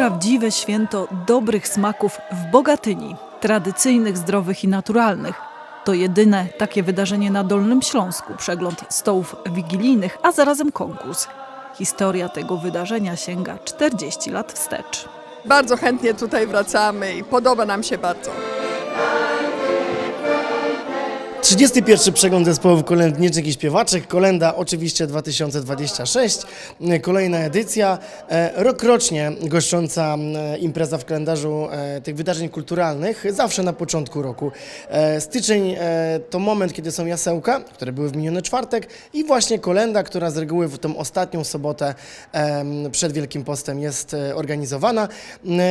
prawdziwe święto dobrych smaków w Bogatyni, tradycyjnych, zdrowych i naturalnych. To jedyne takie wydarzenie na Dolnym Śląsku, przegląd stołów wigilijnych, a zarazem konkurs. Historia tego wydarzenia sięga 40 lat wstecz. Bardzo chętnie tutaj wracamy i podoba nam się bardzo. 31 przegląd zespołów kolędniczych i śpiewaczek, Kolenda oczywiście 2026, kolejna edycja, e, rokrocznie goszcząca e, impreza w kalendarzu e, tych wydarzeń kulturalnych, zawsze na początku roku. Styczeń to moment, kiedy są jasełka, które były w miniony czwartek i właśnie Kolenda, która z reguły w tą ostatnią sobotę przed Wielkim Postem jest organizowana.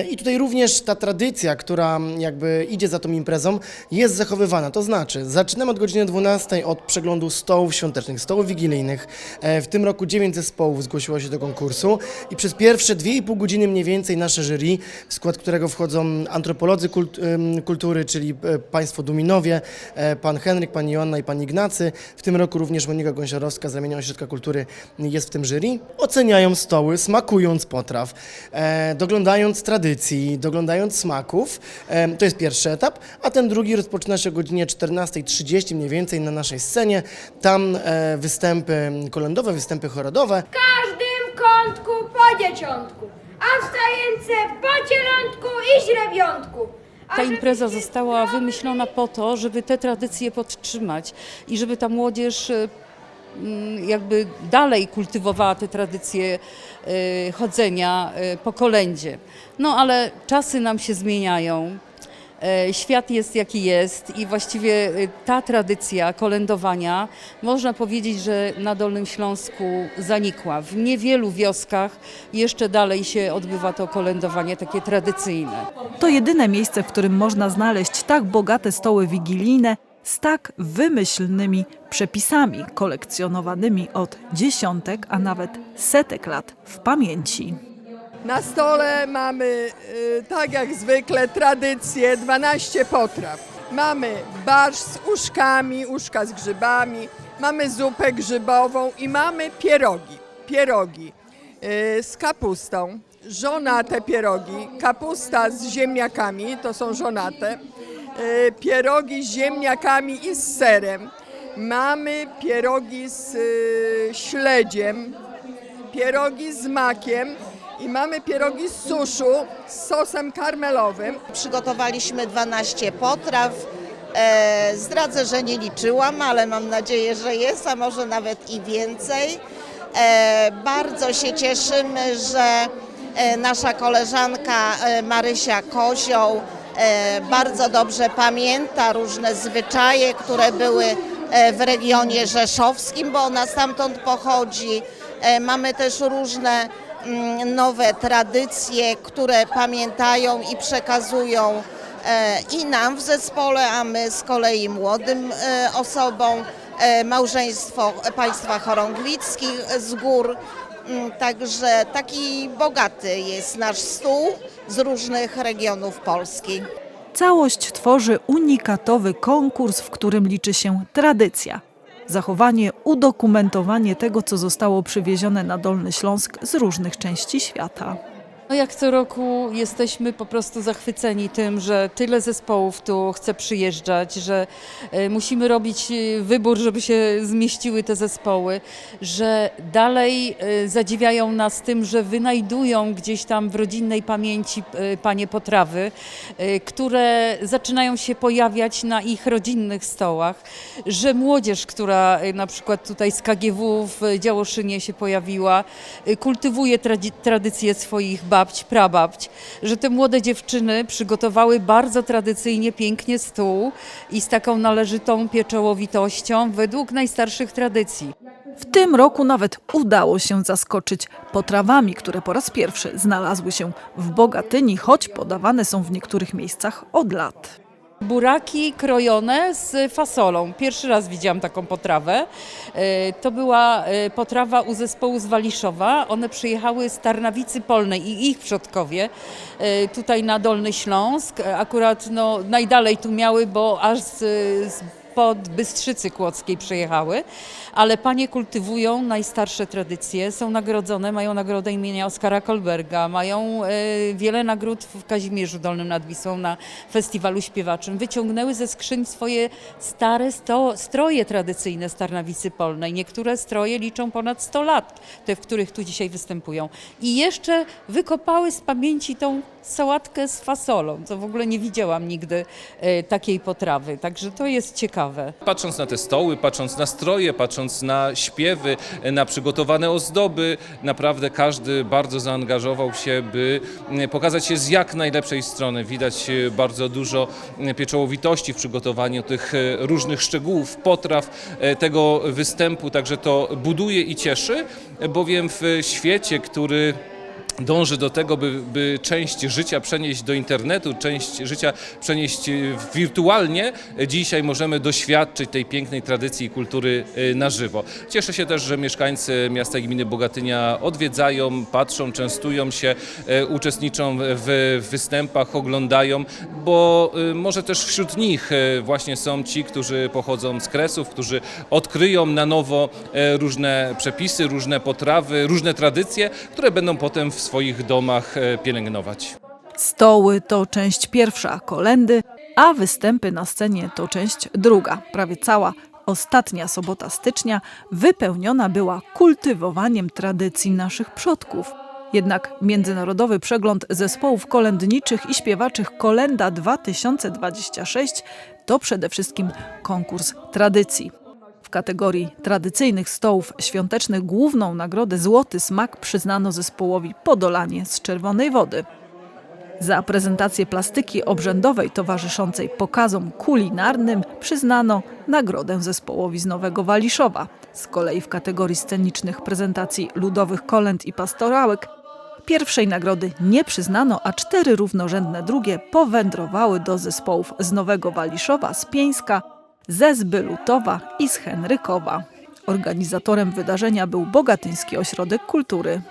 I tutaj również ta tradycja, która jakby idzie za tą imprezą jest zachowywana, to znaczy zaczynamy od godziny 12 od przeglądu stołów świątecznych, stołów wigilijnych. E, W tym roku 9 zespołów zgłosiło się do konkursu i przez pierwsze 2,5 godziny mniej więcej nasze jury, w skład którego wchodzą antropolodzy kultury, czyli e, państwo Duminowie, e, pan Henryk, pani Joanna i pan Ignacy. W tym roku również Monika Gąsiorowska z ramienia Ośrodka Kultury jest w tym jury. Oceniają stoły, smakując potraw, doglądając tradycji, doglądając smaków. To jest pierwszy etap, a ten drugi rozpoczyna się o godzinie 14.30 mniej więcej na naszej scenie. Tam e, występy kolędowe, występy chorodowe. W każdym kątku po dzieciątku, a w stajence po cielątku i źrebiątku. Ta impreza została wymyślona po to, żeby te tradycje podtrzymać i żeby ta młodzież e, mm, jakby dalej kultywowała te tradycje e, chodzenia po kolędzie. No ale czasy nam się zmieniają. E, Świat jest jaki jest i właściwie e, ta tradycja kolędowania można powiedzieć, że na Dolnym Śląsku zanikła. W niewielu wioskach jeszcze dalej się odbywa to kolędowanie takie tradycyjne. To jedyne miejsce, w którym można znaleźć tak bogate stoły wigilijne z tak wymyślnymi przepisami kolekcjonowanymi od dziesiątek, a nawet setek lat w pamięci. Na stole mamy, y, tak jak zwykle, tradycję 12 potraw. Mamy barsz z uszkami, uszka z grzybami, mamy zupę grzybową i mamy pierogi. Pierogi y, z kapustą, żonate pierogi, kapusta z ziemniakami, to są żonate, y, pierogi z ziemniakami i z serem. Mamy pierogi z śledziem, pierogi z makiem i mamy pierogi z suszu z sosem karmelowym. Przygotowaliśmy 12 potraw. E, zdradzę, że nie liczyłam, ale mam nadzieję, że jest, a może nawet i więcej. E, bardzo się cieszymy, że e, nasza koleżanka Marysia Kozioł bardzo dobrze pamięta różne zwyczaje, które były w regionie rzeszowskim, bo ona stamtąd pochodzi. Mamy też różne nowe tradycje, które pamiętają i przekazują e, i nam w zespole, a my z kolei młodym e, osobom, e, małżeństwo państwa chorąglickich z gór. Mm, Także taki bogaty jest nasz stół z różnych regionów Polski. Całość tworzy unikatowy konkurs, w którym liczy się tradycja. Zachowanie, udokumentowanie tego, co zostało przywiezione na Dolny Śląsk z różnych części świata. No jak co roku jesteśmy po prostu zachwyceni tym, że tyle zespołów tu chce przyjeżdżać, że e, musimy robić e, wybór, żeby się zmieściły te zespoły, że dalej e, zadziwiają nas tym, że wynajdują gdzieś tam w rodzinnej pamięci panie potrawy, które zaczynają się pojawiać na ich rodzinnych stołach, że młodzież, która na przykład tutaj z KGW w Działoszynie się pojawiła, kultywuje tradycje swoich babci, prababć, że te młode dziewczyny przygotowały bardzo tradycyjnie, pięknie stół i z taką należytą pieczołowitością według najstarszych tradycji. W tym roku nawet udało się zaskoczyć potrawami, które po raz pierwszy znalazły się w Bogatyni, choć podawane są w niektórych miejscach od lat. Buraki krojone z fasolą. Pierwszy raz widziałam taką potrawę. E, To była e, potrawa u zespołu z Waliszowa. One przyjechały z Tarnawicy Polnej i ich przodkowie e, tutaj na Dolny Śląsk. Akurat no, najdalej tu miały, bo aż z, z spod Bystrzycy Kłodzkiej przyjechały, ale panie kultywują najstarsze tradycje, są nagrodzone, mają nagrodę imienia Oskara Kolberga, mają e, wiele nagród w Kazimierzu Dolnym nad Wisłą na festiwalu śpiewaczym. Wyciągnęły ze skrzyń swoje stare sto, stroje tradycyjne z Tarnawicy Polnej. Niektóre stroje liczą ponad 100 lat, te, w których tu dzisiaj występują. I jeszcze wykopały z pamięci tą sałatkę z fasolą, co w ogóle nie widziałam nigdy e, takiej potrawy. Także to jest ciekawe. Patrząc na te stoły, patrząc na stroje, patrząc na śpiewy, na przygotowane ozdoby, naprawdę każdy bardzo zaangażował się, by mm, pokazać się z jak najlepszej strony. Widać e, bardzo dużo pieczołowitości w przygotowaniu tych e, różnych szczegółów, potraw e, tego występu, także to buduje i cieszy, bowiem w świecie, który dąży do tego, by, by część życia przenieść do internetu, część życia przenieść e, wirtualnie. Dzisiaj możemy doświadczyć tej pięknej tradycji i kultury e, na żywo. Cieszę się też, że mieszkańcy miasta i gminy Bogatynia odwiedzają, patrzą, częstują się, e, uczestniczą w występach, oglądają, bo może też wśród nich właśnie są ci, którzy pochodzą z Kresów, którzy odkryją na nowo różne przepisy, różne potrawy, różne tradycje, które będą potem w swoich domach e, pielęgnować. Stoły to część pierwsza kolendy, a występy na scenie to część druga. Prawie cała ostatnia sobota stycznia wypełniona była kultywowaniem tradycji naszych przodków. Jednak Międzynarodowy Przegląd Zespołów Kolędniczych i Śpiewaczych Kolenda 2026 to przede wszystkim konkurs tradycji. W kategorii tradycyjnych stołów świątecznych główną nagrodę Złoty Smak przyznano zespołowi Podolanie z Czerwonej Wody. Za prezentację plastyki obrzędowej towarzyszącej pokazom kulinarnym przyznano nagrodę zespołowi z Nowego Waliszowa. Z kolei w kategorii scenicznych prezentacji ludowych kolęd i pastorałek pierwszej nagrody nie przyznano, a cztery równorzędne drugie powędrowały do zespołów z Nowego Waliszowa, z Pieńska, ze Zbylutowa i z Henrykowa. Organizatorem wydarzenia był Bogatyński Ośrodek Kultury.